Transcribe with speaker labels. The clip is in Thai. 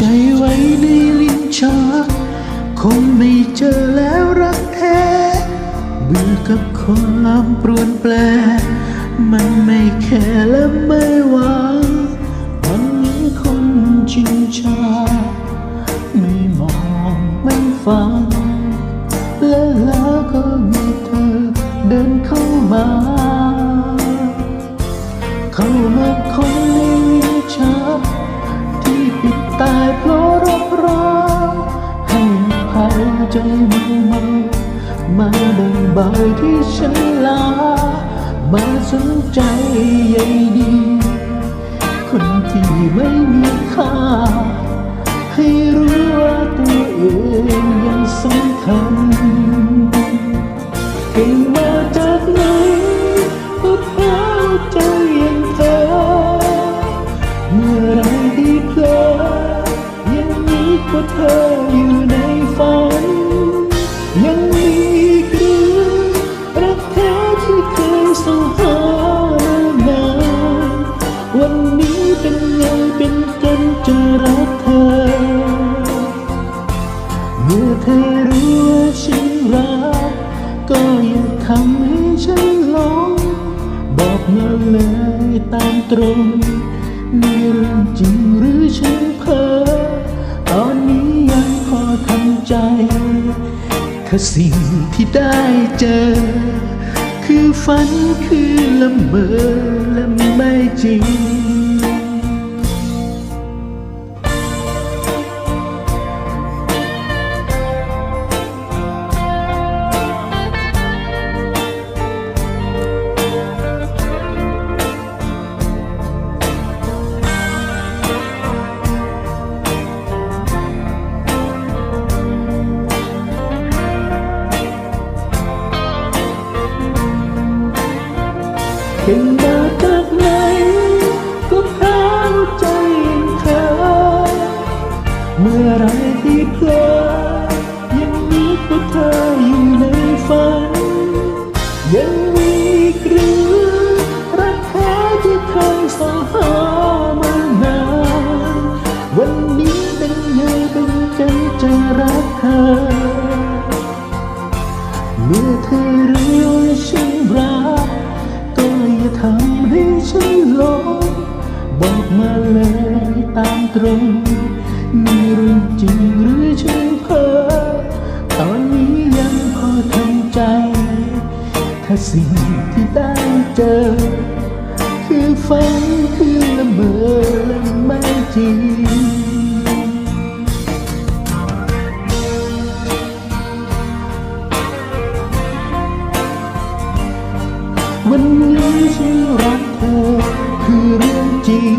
Speaker 1: ใจไว้ในลิ้นชักคงไม่เจอแล้วรักแท้เบื่อกับความปรวนแปร มันไม่แค่และไม่หวางวันนี้คนชินชา ไม่มองไม่ฟังและแล้วก็มีเธอเดินเข้ามา ใจมือมามาบ่งบายที่ฉันลา มาสนใจใยดี คนที่ไม่มีค่า ให้รู้ว่าตัวเองยังสำคัญเก่งมาจากไหนก็เพราะใจยังเธอ เมื่อไรที่เพลอยังมีก็เธออยู่ เคยสงหานานวันนี้เป็นไงเป็นกันจะรักเธอ เมื่อเธอรู้ว่าฉันรัก ก็อย่าทำให้ฉันหลง บอกมาเลยตามตรงนี่เรื่องจริงหรือฉันเพ้อตอนนี้ยังพอทำใจถ้าสิ่งที่ได้เจอ คือฝันคือละเมอและไม่จริง เห็นมาจากไหนก็แพ้าใจเธอ เมื่อไรที่เพลอยังมีก็เธออยู่ในฝัน ยังมีกหรือรักแท้ที่เคยสอหามานาน วันนี้เป็นไงเป็นกันจะรักเธอ เมื่อเธอ ตามตรงนี่เรื่องจริงหรือฉันเพ้อตอนนี้ยังพอทำใจ ถ้าสิ่งที่ได้เจอ คือฝันคือละเมอและไม่จริงวันนี้ฉันรักเธอคือเรื่องจริง